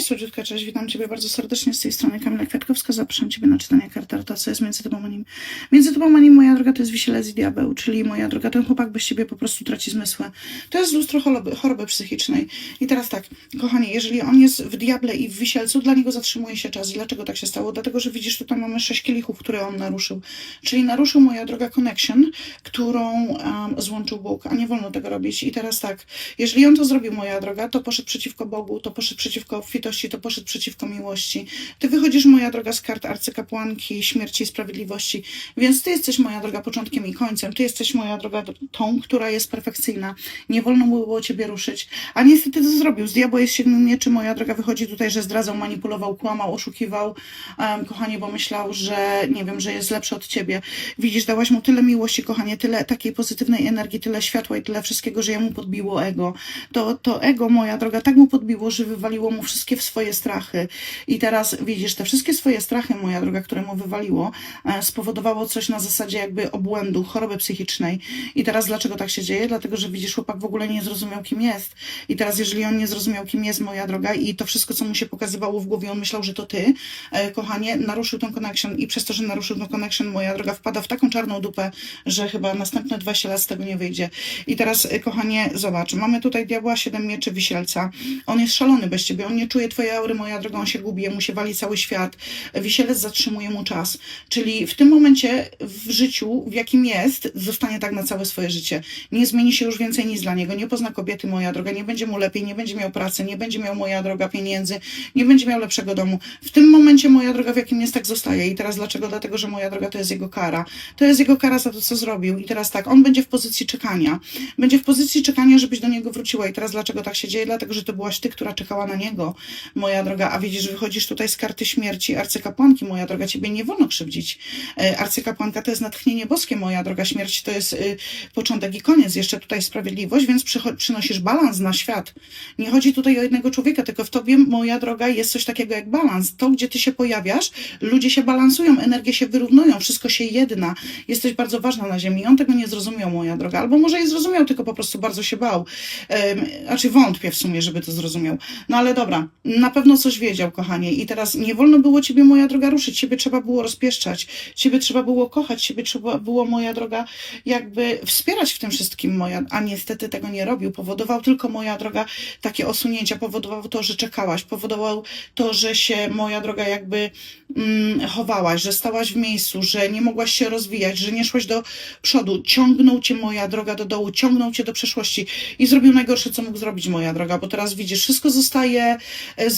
Cześć, słodziutka, cześć, witam Ciebie bardzo serdecznie z tej strony Kamila Kwiatkowska. Zapraszam Ciebie na czytanie kart co jest między Tobą a nim. Między Tobą a nim, moja droga, to jest wisielec i diabeł, czyli moja droga, ten chłopak bez Ciebie po prostu traci zmysły. To jest lustro choroby, choroby psychicznej. I teraz tak, kochani, jeżeli on jest w diable i w wisielcu, dla niego zatrzymuje się czas. I dlaczego tak się stało? Dlatego, że widzisz, tutaj mamy sześć kielichów, które on naruszył. Czyli naruszył, moja droga, connection, którą um, złączył Bóg, a nie wolno tego robić. I teraz tak, jeżeli on to zrobił, moja droga, to poszedł przeciwko Bogu, to poszedł przeciwko to poszedł przeciwko miłości. Ty wychodzisz, moja droga, z kart arcykapłanki, śmierci i sprawiedliwości, więc ty jesteś, moja droga, początkiem i końcem. Ty jesteś, moja droga, tą, która jest perfekcyjna. Nie wolno mu było ciebie ruszyć. A niestety to zrobił. Z diabła jest siedmiu mieczy, moja droga, wychodzi tutaj, że zdradzał, manipulował, kłamał, oszukiwał, um, kochanie, bo myślał, że, nie wiem, że jest lepszy od ciebie. Widzisz, dałaś mu tyle miłości, kochanie, tyle takiej pozytywnej energii, tyle światła i tyle wszystkiego, że jemu podbiło ego. To, to ego, moja droga, tak mu podbiło, że wywaliło mu wszystkie w swoje strachy. I teraz widzisz, te wszystkie swoje strachy, moja droga, które mu wywaliło, e, spowodowało coś na zasadzie jakby obłędu, choroby psychicznej. I teraz dlaczego tak się dzieje? Dlatego, że widzisz, chłopak w ogóle nie zrozumiał, kim jest. I teraz, jeżeli on nie zrozumiał, kim jest, moja droga, i to wszystko, co mu się pokazywało w głowie, on myślał, że to ty, e, kochanie, naruszył tą connection i przez to, że naruszył tą connection, moja droga wpada w taką czarną dupę, że chyba następne 20 lat z tego nie wyjdzie. I teraz, e, kochanie, zobacz, mamy tutaj diabła, siedem mieczy, wisielca. On jest szalony bez ciebie, on nie czuje twojej aury, moja droga, on się gubi, mu się wali cały świat. Wisielec zatrzymuje mu czas. Czyli w tym momencie w życiu, w jakim jest, zostanie tak na całe swoje życie. Nie zmieni się już więcej nic dla niego, nie pozna kobiety, moja droga, nie będzie mu lepiej, nie będzie miał pracy, nie będzie miał, moja droga, pieniędzy, nie będzie miał lepszego domu. W tym momencie, moja droga, w jakim jest, tak zostaje. I teraz dlaczego? Dlatego, że moja droga to jest jego kara. To jest jego kara za to, co zrobił. I teraz tak, on będzie w pozycji czekania. Będzie w pozycji czekania, żebyś do niego wróciła. I teraz dlaczego tak się dzieje? Dlatego, że to byłaś ty, która czekała na niego, moja droga. A widzisz, wychodzisz tutaj z karty śmierci arcykapłanki, moja droga. Ciebie nie wolno krzywdzić. E, Arcykapłanka to jest natchnienie boskie, moja droga. Śmierć to jest y, początek i koniec. Jeszcze tutaj sprawiedliwość, więc przynosisz balans na świat. Nie chodzi tutaj o jednego człowieka, tylko w tobie, moja droga, jest coś takiego jak balans. To, gdzie ty się pojawiasz, ludzie się balansują, energie się wyrównują, wszystko się jedna. Jesteś bardzo ważna na ziemi. I on tego nie zrozumiał, moja droga. Albo może i zrozumiał, tylko po prostu bardzo się bał. Um, znaczy wątpię w sumie, żeby to zrozumiał. No ale dobra, na pewno coś wiedział, kochanie. I teraz nie wolno było ciebie, moja droga, ruszyć. Ciebie trzeba było rozpieszczać. Ciebie trzeba było kochać. Ciebie trzeba było, moja droga, jakby wspierać w tym wszystkim, moja, a niestety tego nie robił. Powodował tylko, moja droga, takie osunięcia. Powodował to, że czekałaś. Powodował to, że się, moja droga, jakby mm, chowałaś, że stałaś w miejscu, że nie mogłaś się rozwijać, że nie szłaś do przodu. Ciągnął cię, moja droga, do dołu. Ciągnął cię do przeszłości. I zrobił najgorsze, co mógł zrobić, moja droga, bo teraz widzisz, wszystko zostaje as